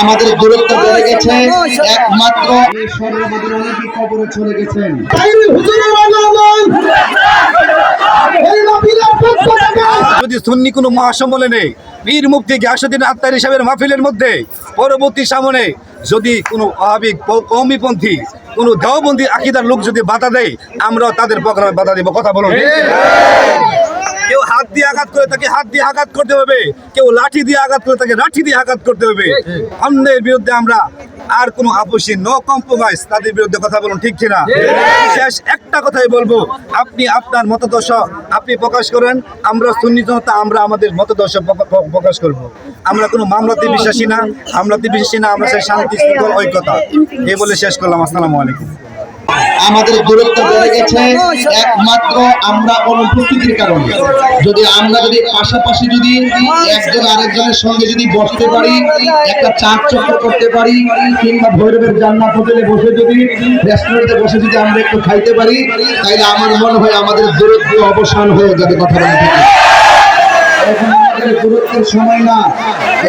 আমাদের দূরত্ব বেড়ে গেছে, একমাত্র আমাদের কবরে চলে গেছেন যদি সুন্নি কোনো মহাসম্মেলনে পীর মুক্তি গ্যাসুদ্দিন আত্মার হিসাবের মাহফিলের মধ্যে, পরবর্তী সামনে যদি কোনো অহাবিক কৌমিপন্থী, কোনো দেওবন্দি আকিদার লোক যদি বাধা দেয় আমরা তাদের প্রোগ্রামে বাধা দেবো। কথা বলুন। দিয়ে আঘাত করে তাকে হাত দিয়ে আঘাত করতে হবে। কেউ লাঠি দিয়ে আঘাত করে তাকে লাঠি দিয়ে আঘাত করতে হবে। অন্যের বিরুদ্ধে আমরা আর কোনো আপোষী নো কম্প্রোমাইজ তাদের বিরুদ্ধে কথা বলুন ঠিক কিনা? শেষ একটা কথাই বলব। আপনি আপনার মতদর্শ আপনি প্রকাশ করেন আমরা সুন্নি জনতা আমরা আমাদের মতদর্শ প্রকাশ করব। আমরা কোনো মামলাতে বিশ্বাসী না হামলাতে বিশ্বাসী না আমরা সেই শান্তি ঐক্যতা। এই বলে শেষ করলাম। আসসালামু আলাইকুম। আমাদের দূরত্ব বেড়ে গেছে, একমাত্র আমরা অনুপস্থিতির কারণে। যদি আমরা যদি পাশাপাশি যদি একজন আরেকজনের সঙ্গে যদি বসতে পারি, একটা চার চক্র করতে পারি, কিংবা ভৈরবের জান্নাত হোটেলে বসে যদি, রেস্টুরেন্টে বসে যদি আমরা একটু খাইতে পারি, তাইলে আমার মনে হয় আমাদের দূরত্ব অবসান হয়ে যাবে কথা বলে থেকে এখন আমাদের দূরত্বের সময় না,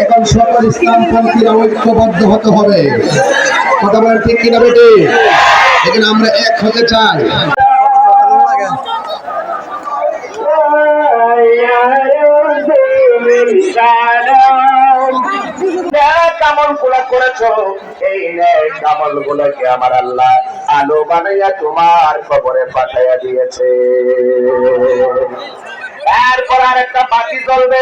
এখন সকল ইসলামপন্থীরা ঐক্যবদ্ধ হতে হবে। কথা বলেন ঠিক কিনা বেটে? এখানে আমরা এক হতে চাই। কামল আমার আল্লাহ আলো বানাইয়া তোমার খবরে পাঠাইয়া দিয়েছে এরপর আর একটা বাতি চলবে।